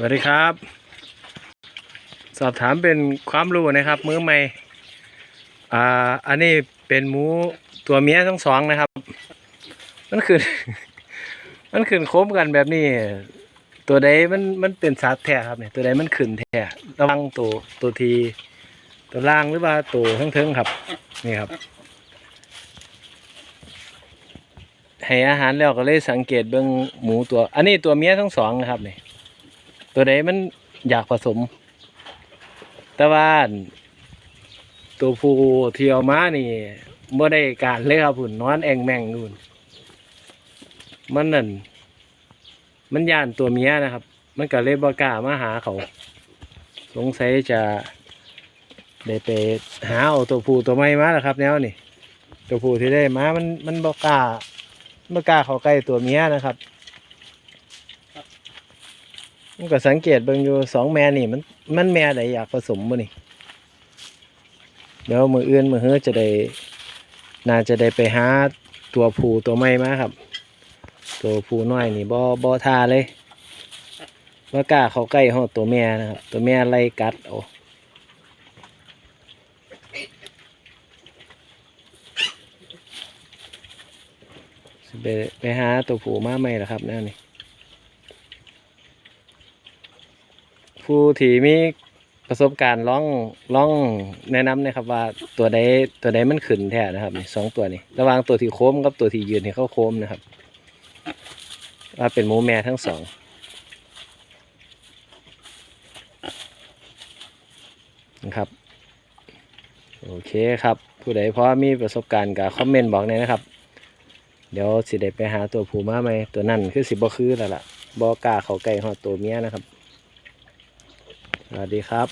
สวัสดีครับ สอบถามเป็นความรู้นะครับมือใหม่อ่าอันนี้เป็นหมูตัวเมียทั้งสองนะครับ มันคือ มันขึ้นโค้มกันแบบนี้ ตัวใดมันมันเป็นสัตว์แท้ครับเนี่ยตัวใดมันขึ้นแท้ระวังตัวตัวที ตัวล่างหรือว่าตัวเทิงครับ นี่ครับ ให้อาหารแล้วก็เลยสังเกตเบิ่งหมูตัว อันนี้ตัวเมียทั้งสองนะครับเนี่ย ตัวใดมันอยากผสม แต่ว่าตัวผู้ที่เอามานี่บ่ได้การเลยครับพุ่นนอนแองแมงนู่นมันนั่นมันย่านตัวเมียนะครับ มันก็เลยบ่กล้ามาหาเขา สงสัยจะได้ไปหาเอาตัวผู้ตัวไม่มาแล้วครับ แนวนี่ตัวผู้ที่ได้มามันมันบ่กล้าบ่กล้าเข้าใกล้ตัวเมียนะครับ มันก็สังเกตเบิ่งอยู่สองแม่นี่มันมันแม่ใดอยากผสมบ่นี่ เดี๋ยวมืออื่นมือเฮือจะได้ น่าจะได้ไปหาตัวผู้ตัวไม่มาครับ ตัวผู้น้อยนี่บ่บ่ทาเลยว่ากล้าเขาใกล้ห้องตัวแม่นะครับ ตัวแม่ไล่กัดเอาสิไปไปหาตัวผู้มาไหมล่ะครับแนวนี้ ผู้ที่มีประสบการณ์ร้องร้องแนะนำนะครับว่าตัวใดตัวใดมันขึ้นแท้นะครับสองตัวนี้ ระหว่างตัวที่โค้มกับตัวที่ยืนที่เขาโค้มนะครับ ว่าเป็นหมูแม่ทั้งสองนะครับโอเคครับ ผู้ใดพอมีประสบการณ์กับคอมเมนต์บอกหน่ยนะครับ เดี๋ยวสิได้ไปหาตัวผู้มาไหมตัวนั่นคือสิบ่คือแล้วล่ะบ่กาเขาใกล้หอตัวเมียนะครับ สวัสดีครับ